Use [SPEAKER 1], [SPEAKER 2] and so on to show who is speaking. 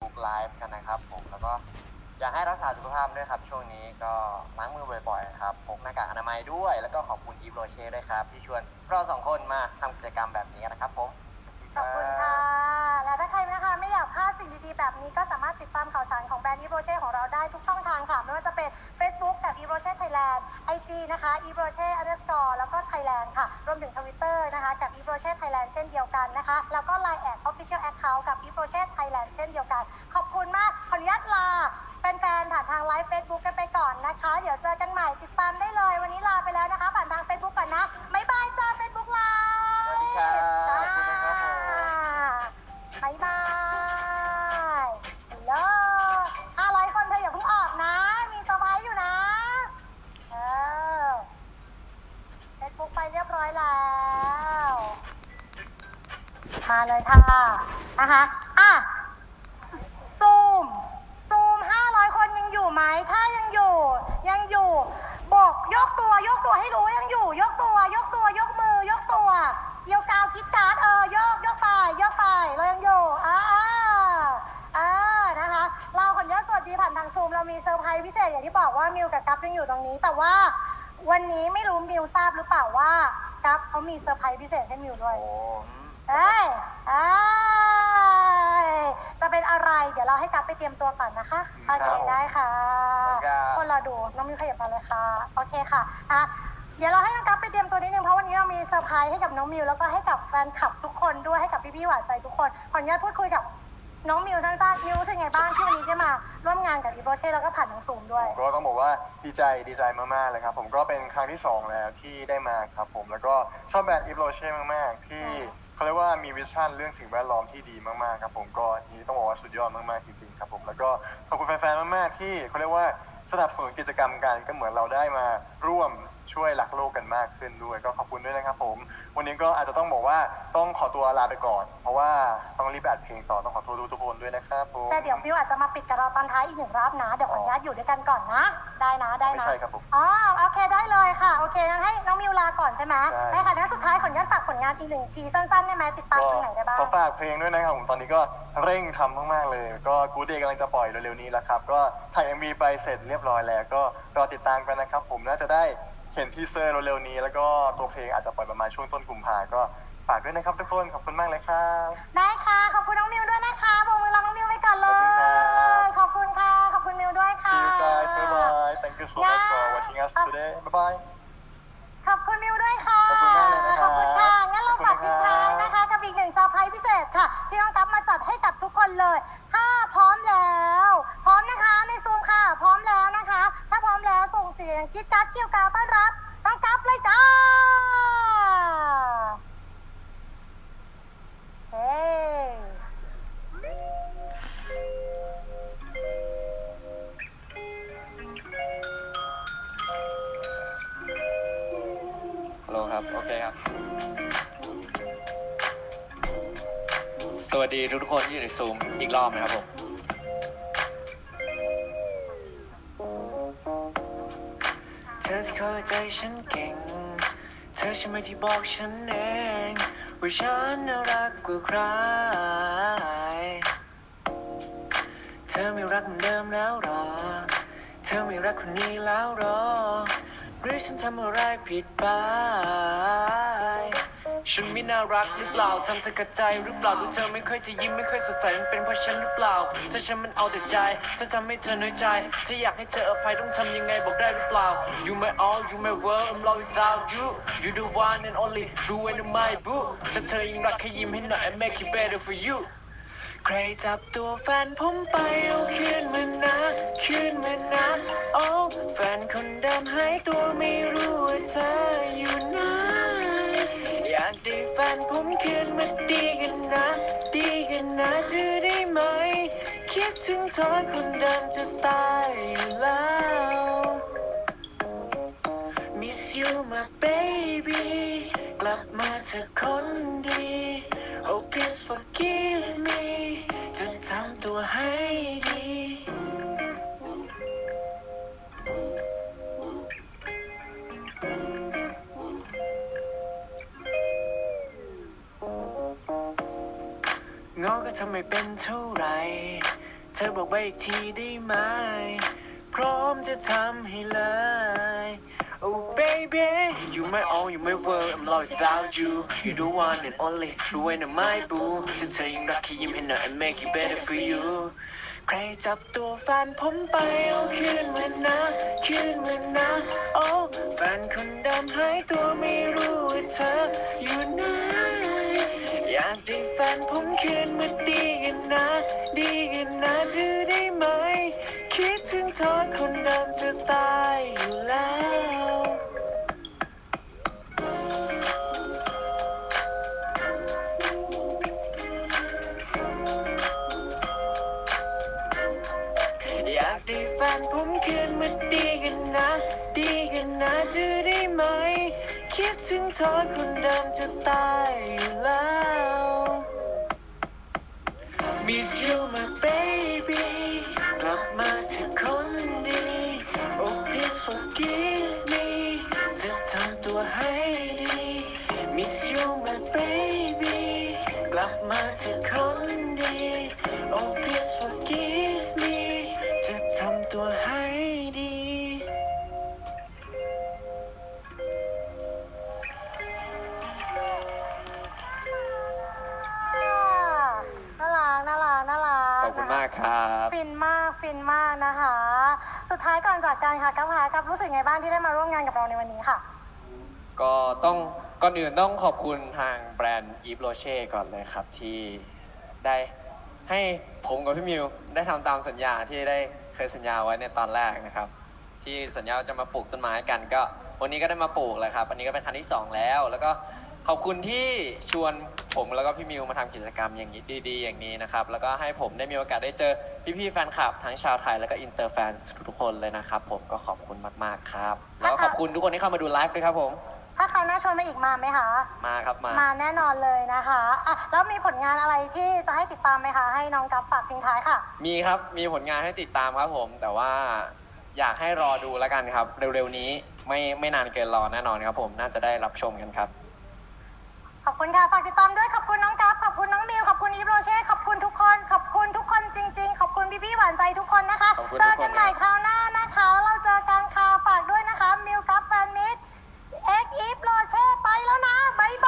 [SPEAKER 1] Facebook Live กันนะครับผมแล้วก็อยากให้รักษาสุขภาพด้วยครับ ช่วงนี้ก็ล้างมือบ่อยๆครับพกหน้ากากอนามัยด้วย แล้วก็ขอบคุณอีฟโรเช่ด้วยครับ ที่ชวนเราสองคนมาทำกิจกรรมแบบนี้นะครับผม
[SPEAKER 2] ขอบคุณค่ะ และถ้าใครนะคะไม่อยากพลาดสิ่งดีๆ แบบนี้ก็สามารถติดตามข่าวสารของแบรนด์อีโรเช่ของเราได้ทุกช่องทางค่ะ ไม่ว่าจะเป็น Facebook กับอีโรเช่ไทยแลนด์ IG นะคะอีโรเช่ underscore แล้วก็ Thailand ค่ะ รวมถึง Twitter นะคะ กับอีโรเช่ไทยแลนด์เช่นเดียวกันนะคะ แล้วก็ Line แอด official account กับอีโรเช่ไทยแลนด์เช่นเดียวกัน ขอบคุณมาก ขออนุญาต เลยค่ะนะคะอะซูมซูม500 คนยังอยู่ไหมถ้ายังอยู่ยังอยู่โบกยกตัวยกตัวให้รู้ว่ายังอยู่ ยกตัวยกตัวยกมือยกตัวเกี่ยวกาวกิ๊กการ์ดเออยกยกไปยกไปเรายังอยู่อ่าอ่าอ่านะคะเราคนนี้สวัสดีผ่านทางซูมเรามีเซอร์ไพรส์พิเศษอย่างที่บอกว่ามิวกับกัฟยังอยู่ตรงนี้ แต่ว่าวันนี้ไม่รู้มิวทราบหรือเปล่าว่ากัฟเขามีเซอร์ไพรส์พิเศษให้มิวด้วย
[SPEAKER 1] โอ้
[SPEAKER 2] เอ้ยเอ้ยจะเป็นอะไร เดี๋ยวเราให้กลับไปเตรียมตัวก่อนนะคะโอเคได้ค่ะ
[SPEAKER 1] ครับ
[SPEAKER 2] คนเราดูน้องมิวขยับมาเลยค่ะ โอเคค่ะอะ เดี๋ยวเราให้น้องกัฟไปเตรียมตัวนิดนึงเพราะวันนี้เรามีเซอร์ไพรส์ให้กับน้องมิวแล้วก็ให้กับแฟนคลับทุกคนด้วยให้กับพี่ๆหวานใจทุกคนขออนุญาตพูดคุยกับน้องมิวสั้นๆมิวรู้สึกไงบ้างที่วันนี้ได้มาร่วมงานกับอีโบเช่แล้วก็ผ่านทางซูมด้วย
[SPEAKER 3] ก็ต้องบอกว่าดีใจดีใจมากๆเลยครับ ผมก็เป็นครั้งที่สองแล้วที่ได้มาครับผมแล้วก็ชอบแบรนด์อีฟโรเช่มาก ๆ ที่ เขาเรียกว่ามีวิชั่นเรื่องสิ่งแวดล้อมที่ดีมากๆครับผมก็นี่ต้องบอกว่าสุดยอดมากๆจริงๆครับผมแล้วก็ขอบคุณแฟนๆมากๆที่เขาเรียกว่าสนับสนุนกิจกรรมกันก็เหมือนเราได้มาร่วมช่วยหลักโลกกันมากขึ้นด้วย ก็ขอบคุณด้วยนะครับผม วันนี้ก็อาจจะต้องบอกว่าต้องขอตัวลาไปก่อน เพราะว่าต้องรีบอัดเพลงต่อต้องขอโทษทุกๆคนด้วยนะครับผม
[SPEAKER 2] แต่เดี๋ยวมิวอาจจะมาปิดกับเราตอนท้ายอีกหนึ่งรอบนะเดี๋ยวขออนุญาตอยู่ด้วยกันก่อนนะ ได้นะได้
[SPEAKER 3] ไม่
[SPEAKER 2] นะ
[SPEAKER 3] ใช่ครับผม
[SPEAKER 2] อ๋อโอเคได้เลยค่ะโอเคงั้นให้น้องมิวลา ก่อนใช่ไหม
[SPEAKER 3] ใช่
[SPEAKER 2] ได้ค่ะงั้นสุดท้ายขออนุญาตฝากผลงานอีกหนึ่งทีสั้นๆได้ไหมติดตาม
[SPEAKER 3] ก็
[SPEAKER 2] ตรงไหนได้บ้าง
[SPEAKER 3] ขอฝากเพลงด้วยนะครับผมตอนนี้ก็เร่งทำมากๆเลย ก็กูเดย์กำลังจะปล่อยเร็วๆนี้แล้วครับ ก็ถ่าย MV ไปเสร็จเรียบร้อยแล้ว ก็รอติดตามกันนะครับ ผมน่าจะได้เห็นทีเซอร์เร็วๆนี้ แล้วก็ตัวเพลงอาจจะปล่อยประมาณช่วงต้นกุมภาก็ฝากด้วยนะครับทุกคนขอบคุณมากเลยครับ
[SPEAKER 2] ได้ค่ะ ขอบคุณน้องมิวด้วยนะคะโบกมือรอน้องมิวไว้ก่อนเลย ขอบคุณค่ะ ขอบคุณมิวด้วยค่ะ
[SPEAKER 3] See you guys bye bye thank you so much for watching us today bye bye
[SPEAKER 2] ขอบคุณมิวด้วยค่ะ
[SPEAKER 3] ขอบคุณมากเลยนะครับ
[SPEAKER 2] ขอบคุณค่ะ งั้นเราฝาก
[SPEAKER 3] ขอบคุ
[SPEAKER 2] ทิ้ง
[SPEAKER 3] ณ
[SPEAKER 2] ท้าย
[SPEAKER 3] ครับ
[SPEAKER 2] นะคะกับอีกหนึ่งเซอร์ไพรส์พิเศษค่ะ ที่น้องกัฟมาจัดให้กับทุกคนเลย ถ้าพร้อมแล้ว พร้อมนะคะในซูมค่ะ พร้อมแล้วนะคะ ถ้าพร้อมแล้วส่งเสียงกิ๊ดกัดเกี่ยวกาวต้อนรับน้องกัฟเลยจ้า
[SPEAKER 1] สวัสดีทุกคนที่อยู่ในซูมอีกรอบนะครับผม
[SPEAKER 4] เธอที่เข้าใจฉันเก่ง เธอใช่ไหมที่บอกฉันเอง ว่าฉันน่ารักกว่าใคร เธอไม่รักเหมือนเดิมแล้วหรอ เธอไม่รักคนนี้แล้วหรอ หรือฉันทำอะไรผิดไป ฉันไม่น่ารักหรือเปล่าทำเธอขัดใจหรือเปล่าดูเธอไม่ค่อยจะยิ้มไม่ค่อยสดใสมันเป็นเพราะฉันหรือเปล่าถ้าฉันมันเอาแต่ใจจะทำให้เธอน้อยใจถ้าอยากให้เธออภัยต้องทำยังไงบอกได้หรือเปล่า You my all you my world I'm lost without you You the one and only รู้ไว้นะ my boo ถ้าเธอยังรักแค่ยิ้มให้หน่อย I make it better for you ใครจับตัวแฟนผมไปเอาคืนมานะคืนมานะโอ้แฟนคนเดิมหายตัวไม่รู้ว่าเธออยู่ไหนากได้แฟนผมคืนมาดีกันนะ ดีกันนะจะได้ไหม คิดถึงเธอคนเดิมจะตายอยู่แล้ว Miss you my baby กลับมาเธอคนดี Oh please forgive me จะทำตัวให้ ทำไมเป็นเท่าไร เธอบอกไปอีกทีได้ไหม พร้อมจะทำให้เลย Oh baby you my all you my world I'm lost without you you the one and only รู้ไว้นะไม่บูถ้าเธอยังรักแค่ยิ้มให้หน่อย I make it better for you ใครจับตัวแฟนผมไปเอาคืนมานนะคืนมานนะโอ้แฟนคนเดิมหายตัวไม่รู้ว่าเธออยู่ไหนากได้แฟนผมคืนมาดีกันนะ ดีกันนะเธอได้ไหม คิดถึงเธอคนเดิมจะตายอยู่แล้ว อยากได้แฟนผมคืนมาดีกันนะ ดีกันนะเธอได้ไหม คิดถึงเธอคนเดิมจะตายอยู่แล้ว Miss you my baby กลับมาเธอคนดี Oh please forgive me จะทำตัวให้ดี Miss you my baby กลับมาเธอคนดี Oh please forgive
[SPEAKER 2] ฟินมากนะคะ สุดท้ายก่อนจากกันค่ะกัปหากับรู้สึกไงบ้างที่ได้มาร่วมงานกับเราในวันนี้ค่ะ
[SPEAKER 1] ก็ต้องก่อนอื่นต้องขอบคุณทางแบรนด์อีฟโรเช่ก่อนเลยครับที่ได้ให้ผมกับพี่มิวได้ทำตามสัญญาที่ได้เคยสัญญาไว้ในตอนแรกนะครับ ที่สัญญาว่าจะมาปลูกต้นไม้กัน ก็วันนี้ก็ได้มาปลูกแล้วครับอันนี้ก็เป็นครั้งที่สองแล้ว แล้วก็ ขอบคุณที่ชวนผมแล้วก็พี่มิวมาทำกิจกรรมอย่างนี้ดีๆ อย่างนี้นะครับ แล้วก็ให้ผมได้มีโอกาสได้เจอพี่ๆแฟนคลับทั้งชาวไทยแล้วก็อินเตอร์แฟนทุกๆคนเลยนะครับ ผมก็ขอบคุณมากๆครับ แล้วก็ขอบคุณทุกคนที่เข้ามาดูไลฟ์ด้วยครับผม
[SPEAKER 2] ถ้าเขาวหน้าชวนมาอีกมาไหมคะ
[SPEAKER 1] มาครับมา
[SPEAKER 2] มาแน่นอนเลยนะคะอะแล้วมีผลงานอะไรที่จะให้ติดตามไหมคะ ให้น้องกัฟฝากทิ้งท้ายค่ะ
[SPEAKER 1] มีครับมีผลงานให้ติดตามครับผม แต่ว่าอยากให้รอดูแล้วกันครับ เร็วๆนี้ไม่ไม่นานเกินรอแน่นอนครับผมน่าจะได้รับชมกันครับ
[SPEAKER 2] ขอบคุณค่ะ ฝากติดตามด้วย ขอบคุณน้องกัฟขอบคุณน้องมิว ขอบคุณอีฟโรเช่ ขอบคุณทุกคน ขอบคุณทุกคนจริง ๆ ขอบคุณพี่ๆหวานใจทุกคนนะคะเจอกันใหม่คราวหน้านะคะเราเจอกันค่ะ ฝากด้วยนะคะ มิวกัฟแฟนมิตเอ็กอีฟโรเช่ ไปแล้วนะ บ๊ายบาย